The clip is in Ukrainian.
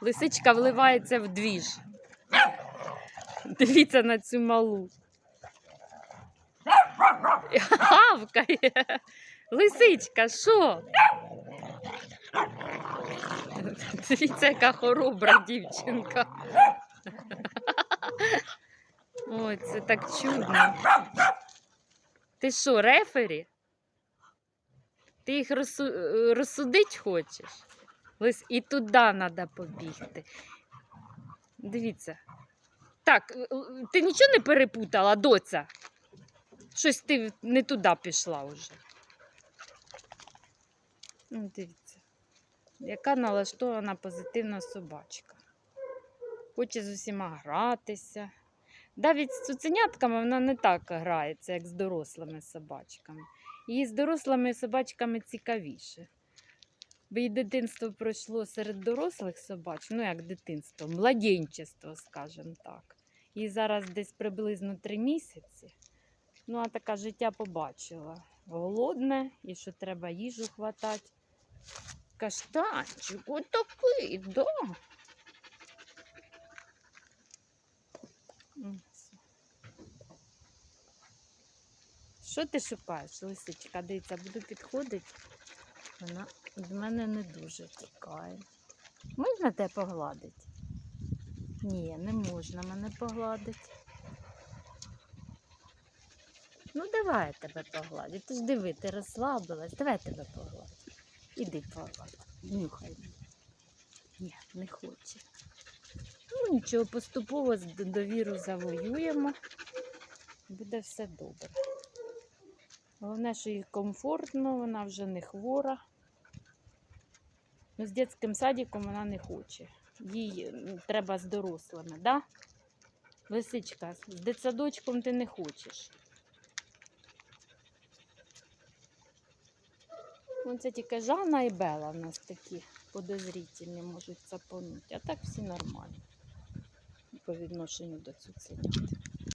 Лисичка вливається в двіж. Дивіться на цю малу. Гавкає. Лисичка, що? Дивіться, яка хоробра дівчинка. Ой, це так чудно. Ти що, рефері? Ти їх розсу... розсудить хочеш? Лис... І туди треба побігти. Дивіться. Так, е, е, ти нічого не перепутала, доця? Щось ти не туди пішла вже. Ну, Дивіться, яка налаштована позитивна собачка. Хоче з усіма гратися. Навіть з цуценятками вона не так грається, як з дорослими собачками. Їй з дорослими собачками цікавіше. Бо її дитинство пройшло серед дорослих собач, ну як дитинство, младенчество, скажімо так. Їй зараз десь приблизно три місяці. Ну, а така життя побачила. Голодне і що треба їжу хватати. Каштанчик, отакий, да. Що ти шукаєш, лисичка? Дивіться, буду підходити. Вона від мене не дуже тікає. Можна тебе погладити? Ні, не можна мене погладити. Ну, давай я тебе погладю. Ти ж диви, ти розслабилась. Давай я тебе погладю. Іди погладь. Нюхай. Ні, не хоче. Ну, нічого, поступово з- довіру завоюємо. Буде все добре. Головне, що їй комфортно, вона вже не хвора. Ну, з дитячим садиком вона не хоче. Їй треба з дорослими, да? Лисичка, з дитсадочком ти не хочеш. Ну, це тільки Жанна і Бела в нас такі подозрительні можуть цапонути, а так всі нормально по відношенню до цуценят.